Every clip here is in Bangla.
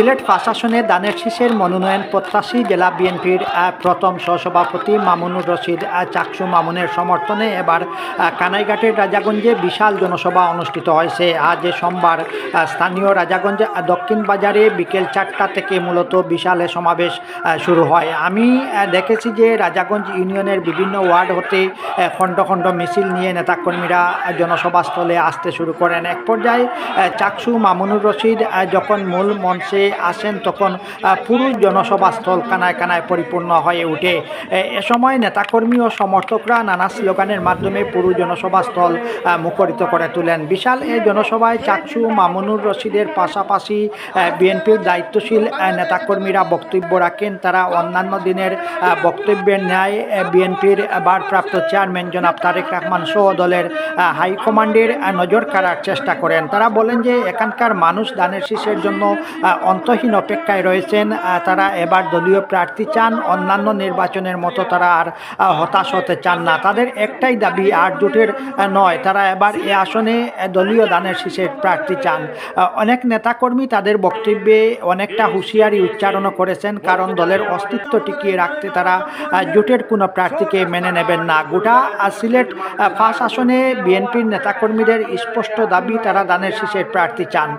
সিলেট প্রশাসনে দানের শীষের মনোনয়ন প্রত্যাশী জেলা বিএনপির প্রথম সহসভাপতি মামুনুর রশিদ চাকসু মামুনের সমর্থনে এবার কানাইঘাটের রাজাগঞ্জে বিশাল জনসভা অনুষ্ঠিত হয়েছে। আজ সোমবার স্থানীয় রাজাগঞ্জ দক্ষিণ বাজারে বিকেল চারটা থেকে মূলত বিশাল সমাবেশ শুরু হয়। আমি দেখেছি যে রাজাগঞ্জ ইউনিয়নের বিভিন্ন ওয়ার্ড হতে খণ্ড খণ্ড মিছিল নিয়ে নেতাকর্মীরা জনসভাস্থলে আসতে শুরু করেন। এক পর্যায়ে চাকসু মামুনুর রশিদ যখন মূল মঞ্চে আসেন তখন পুরো জনসভাস্থল কানায় কানায় পরিপূর্ণ হয়ে ওঠে। এ- সময় নেতাকর্মী ও সমর্থকরা নানা স্লোগানের মাধ্যমে পুরো জনসভাস্থল মুখরিত করে তোলেন। বিশাল এই জনসভায় চাকসু মামুনুর রশিদের পাশাপাশি বিএনপির দায়িত্বশীল নেতাকর্মীরা বক্তব্য রাখেন। তারা অন্যান্য দিনের বক্তব্যের ন্যায় বিএনপির ভারপ্রাপ্ত চেয়ারম্যান জনাব তারেক রহমান সহ দলের হাইকমান্ডের নজর কাড়ার চেষ্টা করেন। তারা বলেন যে, এখানকার মানুষ দানের শীষের জন্য অন্তহীন অপেক্ষায় রয়েছেন তারা এবার দলীয় প্রার্থী চান, অন্যান্য নির্বাচনের মতো তারা আর হতাশ হতে চান না। তাদের একটাই দাবি, আর জোটের নয়, তারা এবার এ আসনে দলীয় দানের শীষের প্রার্থী চান। অনেক নেতাকর্মী তাদের বক্তব্যে অনেকটা হুঁশিয়ারি উচ্চারণও করেছেন, কারণ দলের অস্তিত্ব টিকিয়ে রাখতে তারা জোটের কোনো প্রার্থীকে মেনে নেবেন না। গোটা সিলেট ফার্স্ট আসনে বিএনপির নেতাকর্মীদের স্পষ্ট দাবি, তারা দানের শীষের প্রার্থী চান।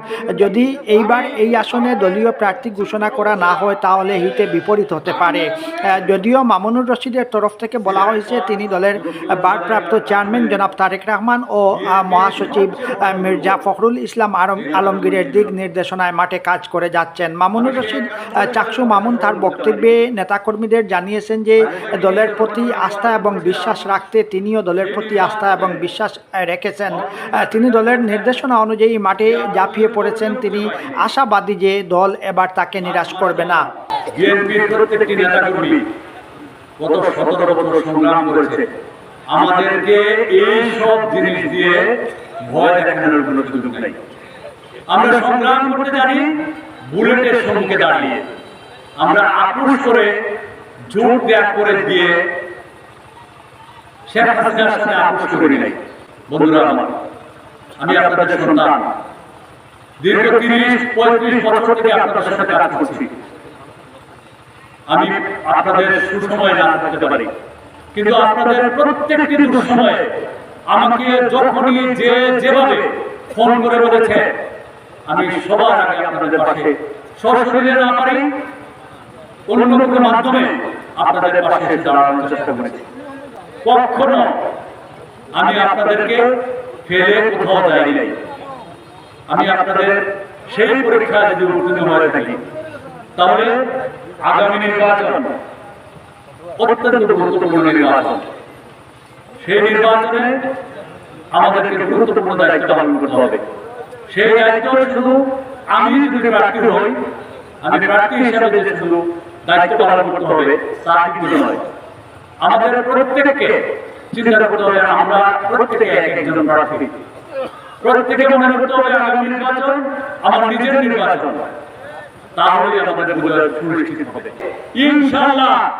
যদি এইবার এই আসনে দলীয় প্রার্থী ঘোষণা করা না হয় তাহলে হিতে বিপরীত হতে পারে। যদিও মামুনুর রশিদের তরফ থেকে বলা হয়েছে তিনি দলের আহ, ভারপ্রাপ্ত চেয়ারম্যান জনাব তারেক রহমান ও মহাসচিব মির্জা ফখরুল ইসলাম আলম আলমগীরের দিক নির্দেশনায় মাঠে কাজ করে যাচ্ছেন। মামুনুর রশিদ চাকসু মামুন তার বক্তব্যে নেতাকর্মীদের জানিয়েছেন যে দলের প্রতি আস্থা এবং বিশ্বাস রাখতে তিনিও দলের প্রতি আস্থা এবং বিশ্বাস রেখেছেন। তিনি দলের নির্দেশনা অনুযায়ী মাঠে ঝাঁপিয়ে পড়েছেন। তিনি আশাবাদী যে দল এবার তাকে নিরাশ করবে না। আমাদেরকে এই সব জিনিস দিয়ে ভয় দেখানোর সুযোগ আমরা সংগ্রাম করতে জানি, বুলেটের সম্মুখে দাঁড়িয়ে। আমরা আপোষ করে জোর ত্যাগ করে দিয়ে শেখ হাসিনার সাথে আপোষ করি নাই। বন্ধুরা আমার, আমি আপনাদের সন্তান। দীর্ঘ তিরিশ পঁয়ত্রিশ বছর থেকে আপনাদের সাথে কাজ করছি। আমি আপনাদের সুসময় না থাকতে পারি। কিন্তু আপনাদের প্রত্যেকটি দুঃসময়ে আমাকে যখনই যে যেভাবে ফোন করে বলেছে আমি সবার আগে আপনাদের পাশে সশরীরে না পারি অন্য কোনো মাধ্যমে আপনাদের পাশে দাঁড়ানোর চেষ্টা করেছি। কখনো আমি আপনাদেরকে ফেলে কোথাও যাই নাই আমি আপনাদের সেই পরীক্ষায় যদি উত্তীর্ণ হয়ে থাকি, তাহলে আগামী নির্বাচন অত্যন্ত গুরুত্বপূর্ণ নির্বাচন। সেই নির্বাচনে আমাদেরকে গুরুত্বপূর্ণ দায়িত্ব পালন করতে হবে। সেই দায়িত্ব শুধু আমি যদি প্রার্থী হই, আমি প্রার্থী হিসেবে যে শুধু দায়িত্ব পালন করতে হবে, তা কিন্তু নয়। আমাদের প্রত্যেককে চিন্তা করতে হবে, আমরা প্রত্যেকে এক একজন প্রার্থী। প্রত্যেকে মনে করতে হবে আগামী নির্বাচন আমার নিজের নির্বাচন। তাহলে আমাদের সুনিশ্চিত হবে। ইনশাআল্লাহ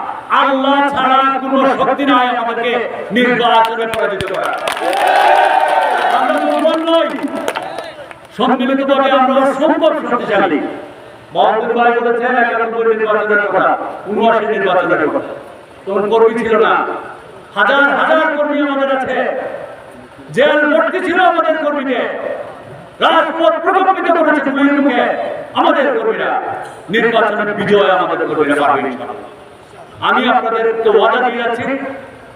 নির্বাচনের কথা কর্মী ছিল না। হাজার হাজার কর্মী আমাদের আছে। জেল ভর্তি ছিল আমাদের কর্মীকে। রাজপথ প্রকম্পিত করেছে মুখে আমাদের কর্মীরা। নির্বাচনের বিজয় আমাদের কর্মীরা। আমি আপনাদেরকে ওয়াদা দিয়ে যাচ্ছি,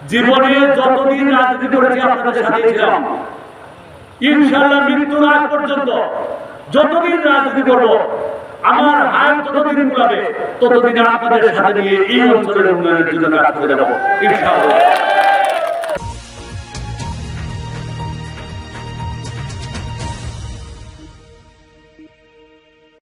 জীবনে যতদিন রাজনীতি করেছি আপনাদের সাথে ছিলাম। ইনশাআল্লাহ মৃত্যুর আগ পর্যন্ত যতদিন রাজনীতি করব, আমার হায়াত যতদিন কুলাবে, ততদিন আপনাদের সাথে নিয়ে এই অঞ্চলের উন্নয়নের জন্য কাজ করে যাব। ইনশাআল্লাহ।